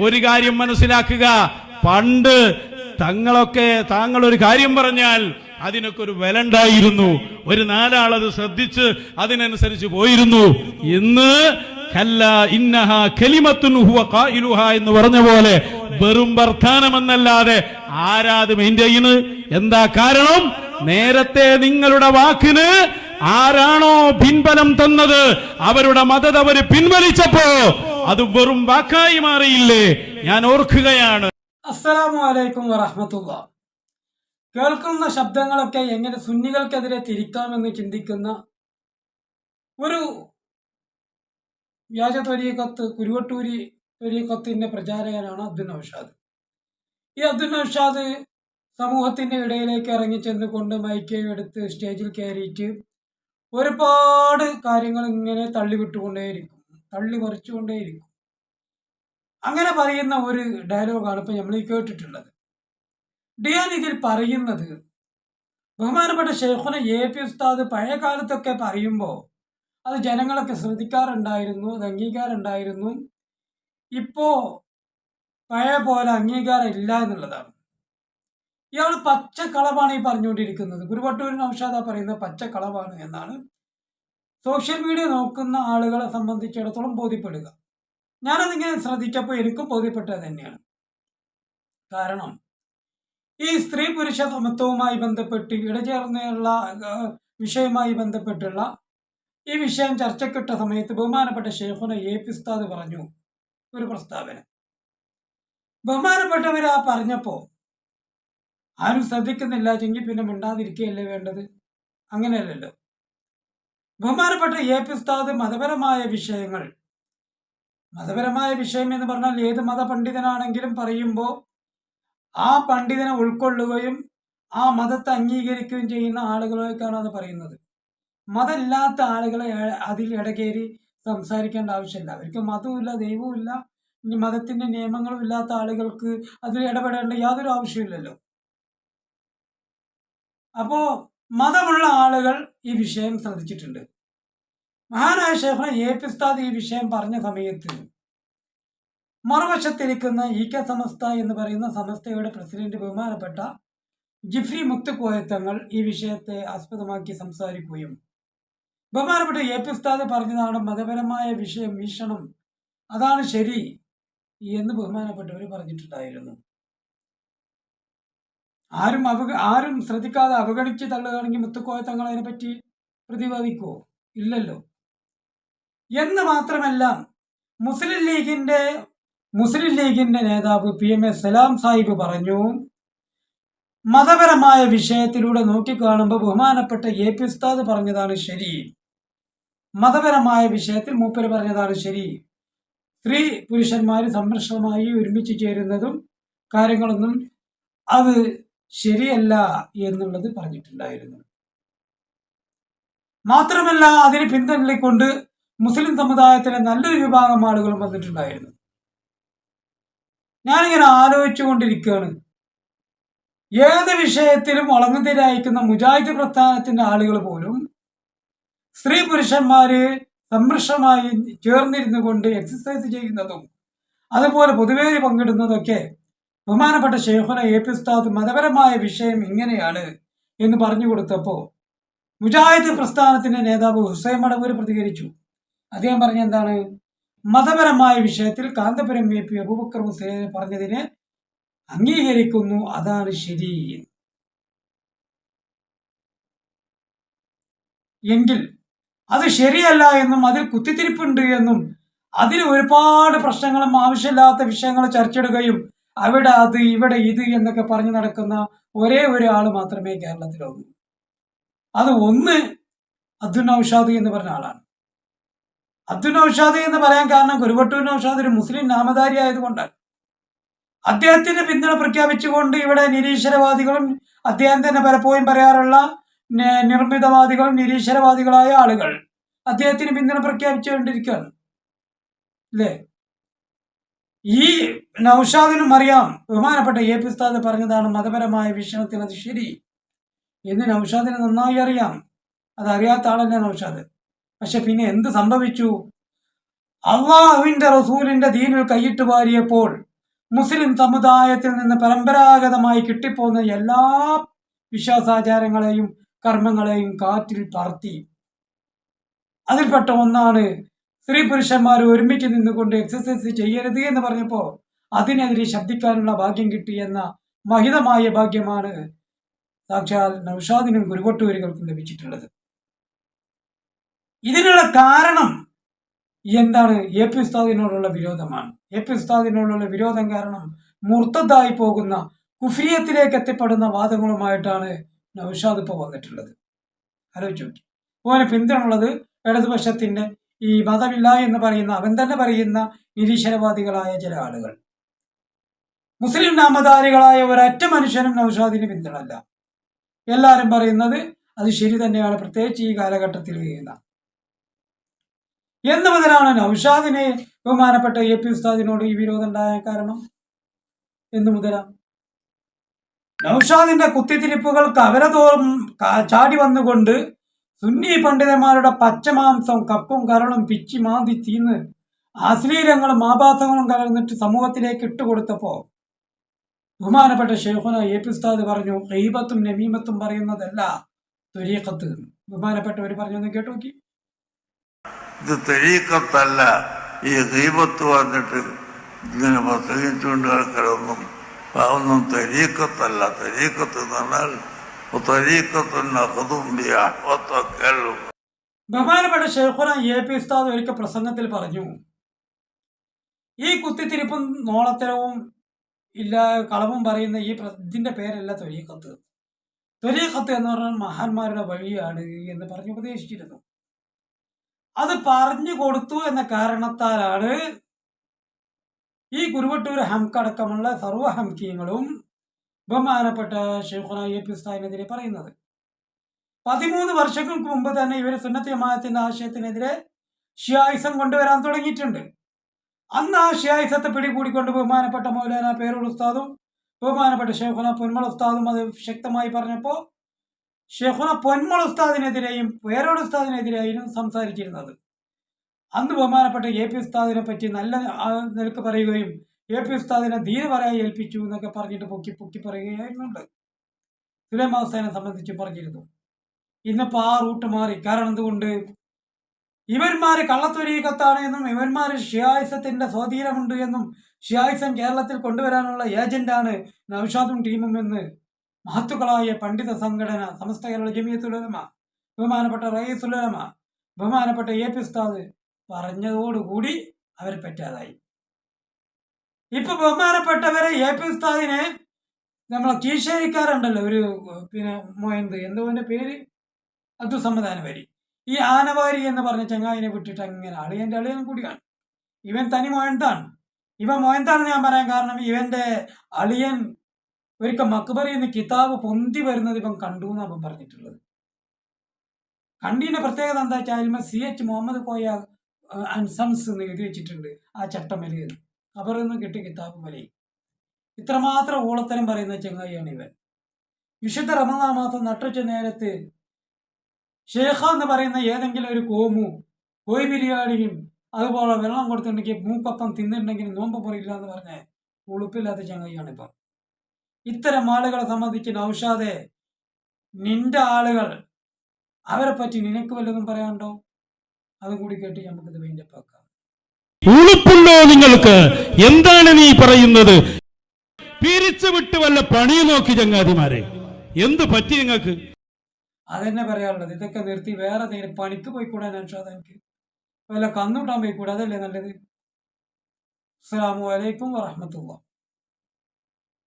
ഒരു കാര്യം മനസ്സിലാക്കുക. പണ്ട് തങ്ങളൊക്കെ താങ്കൾ ഒരു കാര്യം പറഞ്ഞാൽ അതിനൊക്കെ ഒരു വില ഉണ്ടായിരുന്നു ഒരു നാലാളത് ശ്രദ്ധിച്ച് അതിനനുസരിച്ച് പോയിരുന്നു. ഇന്ന് കല്ല ഇന്നഹ ഖായിലുഹ എന്ന് പറഞ്ഞ പോലെ വെറും വർത്താനമെന്നല്ലാതെ ആരാത് ചെയ്യുന്നു എന്താ കാരണം? നേരത്തെ നിങ്ങളുടെ വാക്കിന് ആരാണോ പിൻബലം തന്നത്? അവരുടെ മതത് അവർ പിൻവലിച്ചപ്പോ അത് വെറും വാക്കായി മാറിയില്ലേ? ഞാൻ ഓർക്കുകയാണ്. അസ്സലാമു അലൈക്കും വറഹമത്തുള്ള. കേൾക്കുന്ന ശബ്ദങ്ങളൊക്കെ എങ്ങനെ സുന്നികൾക്കെതിരെ തിരിക്കാമെന്ന് ചിന്തിക്കുന്ന ഒരു വ്യാജ ത്വരീക്കത്ത് കുരുവട്ടൂരി ത്വരീക്കത്തിന്റെ പ്രചാരകനാണ് അബ്ദുൽ നൌഷാദ്. ഈ അബ്ദുൽ നൌഷാദ് സമൂഹത്തിന്റെ ഇടയിലേക്ക് ഇറങ്ങി ചെന്നുകൊണ്ട് മൈക്ക് എടുത്ത് സ്റ്റേജിൽ കയറിയിട്ട് ഒരുപാട് കാര്യങ്ങൾ ഇങ്ങനെ തള്ളിവിട്ടുകൊണ്ടേയിരിക്കും. തള്ളി മറിച്ചുകൊണ്ടേയിരിക്കും അങ്ങനെ പറയുന്ന ഒരു ഡയലോഗാണ് ഇപ്പൊ നമ്മൾ കേട്ടിട്ടുള്ളത്. ഡിയാൻ ഇതിൽ പറയുന്നത് ബഹുമാനപ്പെട്ട ഷെയ്ഖുന എ പി ഉസ്താദ് പഴയ കാലത്തൊക്കെ പറയുമ്പോൾ അത് ജനങ്ങളൊക്കെ ശ്രദ്ധിക്കാറുണ്ടായിരുന്നു അത് അംഗീകാരമുണ്ടായിരുന്നു. ഇപ്പോ പഴയ പോലെ അംഗീകാരം ഇല്ല എന്നുള്ളതാണ്. ഇയാൾ പച്ചക്കളവാണ് ഈ പറഞ്ഞുകൊണ്ടിരിക്കുന്നത്. ഗുരുവട്ടൂർ ഔഷാദ പറയുന്ന പച്ചക്കളവാണ് എന്നാണ്. സോഷ്യൽ മീഡിയ നോക്കുന്ന ആളുകളെ സംബന്ധിച്ചിടത്തോളം ബോധ്യപ്പെടുക. ഞാനതിങ്ങനെ ശ്രദ്ധിച്ചപ്പോൾ എനിക്കും ബോധ്യപ്പെട്ടത് തന്നെയാണ്. കാരണം ഈ സ്ത്രീ പുരുഷ സമത്വവുമായി ബന്ധപ്പെട്ട് ഇടചേർന്നുള്ള വിഷയവുമായി ബന്ധപ്പെട്ടുള്ള ഈ വിഷയം ചർച്ചക്കിട്ട സമയത്ത് ബഹുമാനപ്പെട്ട ഷേഫുന എ പി ഉസ്താദ് പറഞ്ഞു ഒരു പ്രസ്താവന. ബഹുമാനപ്പെട്ടവർ ആ പറഞ്ഞപ്പോൾ ആരും ശ്രദ്ധിക്കുന്നില്ല ചെങ്കിൽ പിന്നെ മിണ്ടാതിരിക്കുകയല്ലേ വേണ്ടത്? അങ്ങനെയല്ലല്ലോ. ബഹുമാനപ്പെട്ട എ പി ഉസ്താദ് മതപരമായ വിഷയങ്ങൾ. മതപരമായ വിഷയം എന്ന് പറഞ്ഞാൽ ഏത് മതപണ്ഡിതനാണെങ്കിലും പറയുമ്പോൾ ആ പണ്ഡിതനെ ഉൾക്കൊള്ളുകയും ആ മതത്തെ അംഗീകരിക്കുകയും ചെയ്യുന്ന ആളുകളേക്കാണ് അത് പറയുന്നത്. മതമില്ലാത്ത ആളുകളെ അതിൽ ഇടകേറി സംസാരിക്കേണ്ട ആവശ്യമില്ല. അവർക്ക് മതവുമില്ല ദൈവവുമില്ല ഇനി മതത്തിന്റെ നിയമങ്ങളും ഇല്ലാത്ത ആളുകൾക്ക് അതിൽ ഇടപെടേണ്ട യാതൊരു ആവശ്യമില്ലല്ലോ അപ്പോ മതമുള്ള ആളുകൾ ഈ വിഷയം ശ്രദ്ധിച്ചിട്ടുണ്ട്. മഹാനായ ശേഖർ എ പി ഉസ്താദ് ഈ വിഷയം പറഞ്ഞ സമയത്ത് മറുവശത്തിരിക്കുന്ന ഇ കെ സമസ്ത എന്ന് പറയുന്ന സമസ്തയുടെ പ്രസിഡന്റ് ബഹുമാനപ്പെട്ട ജിഫ്രി മുത്തുക്കോയത്തങ്ങൾ ഈ വിഷയത്തെ ആസ്പദമാക്കി സംസാരിക്കുകയും ബഹുമാനപ്പെട്ട എ പി ഉസ്താദ് പറഞ്ഞതാണ് മതപരമായ വിഷയം വീക്ഷണം അതാണ് ശരി എന്ന് ബഹുമാനപ്പെട്ടവർ പറഞ്ഞിട്ടുണ്ടായിരുന്നു. ആരും അവ ആരും ശ്രദ്ധിക്കാതെ അവഗണിച്ച് തള്ളുകയാണെങ്കിൽ മുത്തുക്കോയ തങ്ങൾ അതിനെപ്പറ്റി പ്രതിപാദിക്കുമോ ഇല്ലല്ലോ. എന്ന് മാത്രമല്ല മുസ്ലിം ലീഗിന്റെ മുസ്ലിം ലീഗിന്റെ നേതാവ് P M A Salam Sahib പറഞ്ഞു മതപരമായ വിഷയത്തിലൂടെ നോക്കിക്കാണുമ്പോൾ ബഹുമാനപ്പെട്ട എ പി ഉസ്താദ് പറഞ്ഞതാണ് ശരി. മതപരമായ വിഷയത്തിൽ മൂപ്പര് പറഞ്ഞതാണ് ശരി. സ്ത്രീ പുരുഷന്മാർ സംരക്ഷണമായി ഒരുമിച്ച് ചേരുന്നതും കാര്യങ്ങളൊന്നും അത് ശരിയല്ല എന്നുള്ളത് പറഞ്ഞിട്ടുണ്ടായിരുന്നു. മാത്രമല്ല അതിന് പിന്തള്ളിക്കൊണ്ട് മുസ്ലിം സമുദായത്തിലെ നല്ലൊരു വിഭാഗം ആളുകളും വന്നിട്ടുണ്ടായിരുന്നു. ഞാനിങ്ങനെ ആലോചിച്ചു കൊണ്ടിരിക്കുകയാണ് ഏത് വിഷയത്തിലും വളങ്ങുതിരായിക്കുന്ന മുജാഹിദ് പ്രസ്ഥാനത്തിന്റെ ആളുകൾ പോലും സ്ത്രീ പുരുഷന്മാര് സംരക്ഷമായി ചേർന്നിരുന്നു കൊണ്ട് എക്സസൈസ് ചെയ്യുന്നതും അതുപോലെ പൊതുവേദി പങ്കിടുന്നതൊക്കെ ബഹുമാനപ്പെട്ട ഷെയ്ഖുന എ പി ഉസ്താദ് മതപരമായ വിഷയം ഇങ്ങനെയാണ് എന്ന് പറഞ്ഞു കൊടുത്തപ്പോൾ മുജാഹിദ് പ്രസ്ഥാനത്തിന്റെ നേതാവ് ഹുസൈൻ മടവൂർ പ്രതികരിച്ചു. അദ്ദേഹം പറഞ്ഞ എന്താണ്? മതപരമായ വിഷയത്തിൽ കാന്തപുരം എ പി അബൂബക്കർ ഹുസൈൻ പറഞ്ഞതിനെ അംഗീകരിക്കുന്നു അതാണ് ശരി. എങ്കിൽ അത് ശരിയല്ല എന്നും അതിൽ കുത്തിത്തിരിപ്പുണ്ട് എന്നും അതിൽ ഒരുപാട് പ്രശ്നങ്ങളും ആവശ്യമില്ലാത്ത വിഷയങ്ങൾ ചർച്ചയിടുകയും അവിടെ അത് ഇവിടെ ഇത് എന്നൊക്കെ പറഞ്ഞു നടക്കുന്ന ഒരേ ഒരു ആൾ മാത്രമേ കേരളത്തിലുള്ളൂ. അത് ഒന്ന് അബ്ദുൽ നൌഷാദ് എന്ന് പറഞ്ഞ ആളാണ്. അബ്ദുൽ നൌഷാദ് എന്ന് പറയാൻ കാരണം കുരുവട്ടൂർ നൌഷാദ് ഒരു മുസ്ലിം നാമധാരി ആയതുകൊണ്ടാണ്. അദ്ദേഹത്തിന് പിന്തുണ പ്രഖ്യാപിച്ചുകൊണ്ട് ഇവിടെ നിരീശ്വരവാദികളും അദ്ദേഹം തന്നെ പലപ്പോഴും പറയാറുള്ള നിർമ്മിതവാദികളും നിരീശ്വരവാദികളായ ആളുകൾ അദ്ദേഹത്തിന് പിന്തുണ പ്രഖ്യാപിച്ചുകൊണ്ടിരിക്കുകയാണ്. അല്ലേ? ഈ നൌഷാദിനും അറിയാം. ബഹുമാനപ്പെട്ട എ പി ഉസ്താദ് പറഞ്ഞതാണ് മതപരമായ വീക്ഷണത്തിൽ അത് ശരി എന്ന് നൌഷാദിന് നന്നായി അറിയാം. അത് അറിയാത്ത ആളല്ല നൌഷാദ്? പക്ഷെ പിന്നെ എന്ത് സംഭവിച്ചു? അള്ളാഹുവിന്റെ റസൂലിന്റെ ദീനിൽ കൈയിട്ട് വാരിയപ്പോൾ മുസ്ലിം സമുദായത്തിൽ നിന്ന് പരമ്പരാഗതമായി കിട്ടിപ്പോകുന്ന എല്ലാ വിശ്വാസാചാരങ്ങളെയും കർമ്മങ്ങളെയും കാറ്റിൽ പറത്തി അതിൽപ്പെട്ട ഒന്നാണ് സ്ത്രീ പുരുഷന്മാർ ഒരുമിച്ച് നിന്നുകൊണ്ട് എക്സസൈസ് ചെയ്യരുത് എന്ന് പറഞ്ഞപ്പോൾ അതിനെതിരെ ശബ്ദിക്കാനുള്ള ഭാഗ്യം കിട്ടി എന്ന മഹിതമായ ഭാഗ്യമാണ് സാക്ഷാൽ നൌഷാദിനും കുരുവട്ടൂരുകൾക്കും ലഭിച്ചിട്ടുള്ളത്. ഇതിനുള്ള കാരണം എന്താണ്? എ പി ഉസ്താദിനോടുള്ള വിരോധമാണ്. എ പി ഉസ്താദിനോടുള്ള വിരോധം കാരണം മുർത്തതായി പോകുന്ന കുഫ്രിയത്തിലേക്ക് എത്തിപ്പെടുന്ന വാദങ്ങളുമായിട്ടാണ് നൌഷാദ് ഇപ്പോൾ വന്നിട്ടുള്ളത്. ആലോചിച്ചു നോക്കി. ഓന് പിന്തുണുള്ളത് ഇടതുപക്ഷത്തിന്റെ ഈ മതമില്ല എന്ന് പറയുന്ന അവൻ തന്നെ പറയുന്ന നിരീശ്വരവാദികളായ ചില ആളുകൾ. മുസ്ലിം നാമധാരികളായ ഒരൊറ്റ മനുഷ്യനും നൌഷാദിന് പിന്തുണല്ല എല്ലാവരും പറയുന്നത് അത് ശരി തന്നെയാണ് പ്രത്യേകിച്ച് ഈ കാലഘട്ടത്തിൽ ചെയ്യുന്ന. എന്ന് മുതലാണ് നൗഷാദിനെ ബഹുമാനപ്പെട്ട എ പി ഉസ്താദിനോട് ഈ വിരോധം ഉണ്ടായ കാരണം? എന്ന് മുതലാണ് നൌഷാദിന്റെ കുത്തിത്തിരിപ്പുകൾക്ക് അവരതോറും തോറും ചാടി വന്നുകൊണ്ട് സുന്നി പണ്ഡിതന്മാരുടെ പച്ചമാംസം കപ്പും കരളും പിച്ചി മാന്തി തീന്ന് അശ്ലീലങ്ങളും ആഭാസങ്ങളും കലർന്നിട്ട് സമൂഹത്തിലേക്ക് ഇട്ടുകൊടുത്തപ്പോൾ ബഹുമാനപ്പെട്ട ഷെയ്ഖുന എ പി ഉസ്താദ് പറഞ്ഞു ഹൈബത്തും നമീമത്തും പറയുന്നതല്ല എന്ന്. ബഹുമാനപ്പെട്ടവർ പറഞ്ഞൊന്ന് കേട്ടു നോക്കി. ഇത് തെരീക്കത്തല്ല ഈ ഹൈബത്ത് പറഞ്ഞിട്ട് ഇങ്ങനെ പ്രസംഗിച്ചുകൊണ്ട് കിടന്നും അതൊന്നും തെരീക്കത്തല്ല തെരീക്കത്ത് എന്ന് പറഞ്ഞാൽ ബഹുമാനപ്പെട്ട ഷെയ്ഖുന എ പി ഉസ്താദ് ഒരിക്കൽ പ്രസംഗത്തിൽ പറഞ്ഞു ഈ കുത്തിത്തിരിപ്പും നോളത്തരവും ഇല്ല കളവും പറയുന്ന ഈ ഇതിന്റെ പേരല്ല തൊലീഖത്ത് തൊലീഖത്ത് എന്ന് പറഞ്ഞാൽ മഹാന്മാരുടെ വഴിയാണ് എന്ന് പറഞ്ഞ് ഉപദേശിച്ചിരുന്നു. അത് പറഞ്ഞു കൊടുത്തു എന്ന കാരണത്താലാണ് ഈ കുരുവട്ടൂർ ഹംകടക്കമുള്ള സർവ ഹംകീങ്ങളും ബഹുമാനപ്പെട്ട ഷെയ്ഖുന എ പി ഉസ്താദിനെതിരെ പറയുന്നത്. പതിമൂന്ന് വർഷങ്ങൾക്ക് മുമ്പ് തന്നെ ഇവർ സുന്നത്തി ജമാഅത്തിന്റെ ആശയത്തിനെതിരെ ഷിയായിസം കൊണ്ടുവരാൻ തുടങ്ങിയിട്ടുണ്ട്. അന്ന് ആ ഷിയായിസത്തെ പിടികൂടിക്കൊണ്ട് ബഹുമാനപ്പെട്ട മൗലാന പേരുൾ ഉസ്താദും ബഹുമാനപ്പെട്ട ഷെയ്ഖുന പൊന്മൾ ഉസ്താദും അത് ശക്തമായി പറഞ്ഞപ്പോൾ ഷെയ്ഖുന പൊന്മൾ ഉസ്താദിനെതിരെയും പേരോട് ഉസ്താദിനെതിരെയും സംസാരിച്ചിരുന്നത്. അന്ന് ബഹുമാനപ്പെട്ട എ പി ഉസ്താദിനെ പറ്റി നല്ല നിലയ്ക്ക് പറയുകയും എ പി ഉസ്താദിനെ ധീര പറയാൻ ഏൽപ്പിച്ചു എന്നൊക്കെ പറഞ്ഞിട്ട് പൊക്കി പൊക്കി പറയുകയായിരുന്നുണ്ട്. സുലൈമാ ഹുസൈനെ സംബന്ധിച്ച് പറഞ്ഞിരുന്നു. ഇന്നിപ്പോൾ ആ റൂട്ട് മാറി. കാരണം എന്തുകൊണ്ട്? ഇവന്മാർ കള്ളത്തൊരീക്കത്താണ് എന്നും ഇവന്മാർ ഷിയായിസത്തിന്റെ സ്വാധീനമുണ്ട് എന്നും ഷിയായിസം കേരളത്തിൽ കൊണ്ടുവരാനുള്ള ഏജന്റാണ് നൌഷാദും ടീമും എന്ന് മഹത്തുക്കളായ പണ്ഡിത സംഘടന സമസ്ത കേരള ജമിയത്തുലമ ബഹുമാനപ്പെട്ട റയീസുലമ ബഹുമാനപ്പെട്ട എ പി ഉസ്താദ് പറഞ്ഞതോടുകൂടി അവർ പറ്റാതായി. ഇപ്പൊ ബഹുമാനപ്പെട്ടവരെ എ പി ഉസ്താദിനെ നമ്മളെ കീശേരിക്കാരുണ്ടല്ലോ ഒരു പിന്നെ മോയന്ത് എന്തോ പേര്? അത് സമ്മതാന വരി. ഈ ആനവാരി എന്ന് പറഞ്ഞ ചങ്ങായിനെ വിട്ടിട്ട് അങ്ങനെ അളിയന്റെ അളിയൻ കൂടിയാണ് ഇവൻ തനി മോയന്താണ് ഇവൻ മോയന്താണെന്ന് ഞാൻ പറയാൻ കാരണം ഇവന്റെ അളിയൻ ഒരിക്കൽ മക്ബറി എന്ന് കിതാബ് പൊന്തി വരുന്നത് ഇപ്പം കണ്ടു എന്നാണ് അവൻ പറഞ്ഞിട്ടുള്ളത്. കണ്ടീന്റെ പ്രത്യേകത എന്താ വെച്ചാൽ C H Muhammad Koya and sons എന്ന് എഴുതി വെച്ചിട്ടുണ്ട് ആ ചട്ടമലി. ഖബറിൽ നിന്ന് കിട്ടിയ കിതാബ് വലി ഇത്രമാത്രം ഊളത്തരം പറയുന്ന ചങ്ങായിയാണ് ഇവൻ. വിശുദ്ധ റമദാ മാസം നട്ടുച്ച നേരത്ത് ഷേഖ എന്ന് പറയുന്ന ഏതെങ്കിലും ഒരു കോമു കോയി ബിരിയാണിയും അതുപോലെ വെള്ളം കൊടുത്തിട്ടുണ്ടെങ്കിൽ മൂക്കപ്പം തിന്നിട്ടുണ്ടെങ്കിൽ നോമ്പ് പറയില്ല എന്ന് പറഞ്ഞ ഉളുപ്പില്ലാത്ത ചങ്ങായിയാണ് ഇപ്പം ഇത്തരം ആളുകളെ സംബന്ധിച്ച് നൗഷാദെ നിന്റെ ആളുകൾ അവരെ പറ്റി നിനക്ക് വല്ലതും പറയാനുണ്ടോ? അതും കൂടി കേട്ട് നമുക്കിത് വേണ്ടപ്പാക്കാം ഉളുപ്പുണ്ടോ നിങ്ങൾക്ക്? എന്താണ് നീ പറയുന്നത്? പിരിച്ചു വിട്ട് വല്ല പണി നോക്കി ചങ്ങാതിമാരെ. എന്ത് പറ്റി നിങ്ങൾക്ക്? അതെന്നെ പറയാനുള്ളത് ഇതൊക്കെ നിർത്തി വേറെ എന്തെങ്കിലും പണിക്ക് പോയിക്കൂടാ നൗഷാദ് എനിക്ക്. വല്ല കന്നൂട്ടാൻ പോയിക്കൂടാ അതല്ലേ നല്ലത്? അസ്സലാമു അലൈക്കും വറഹമത്തുള്ള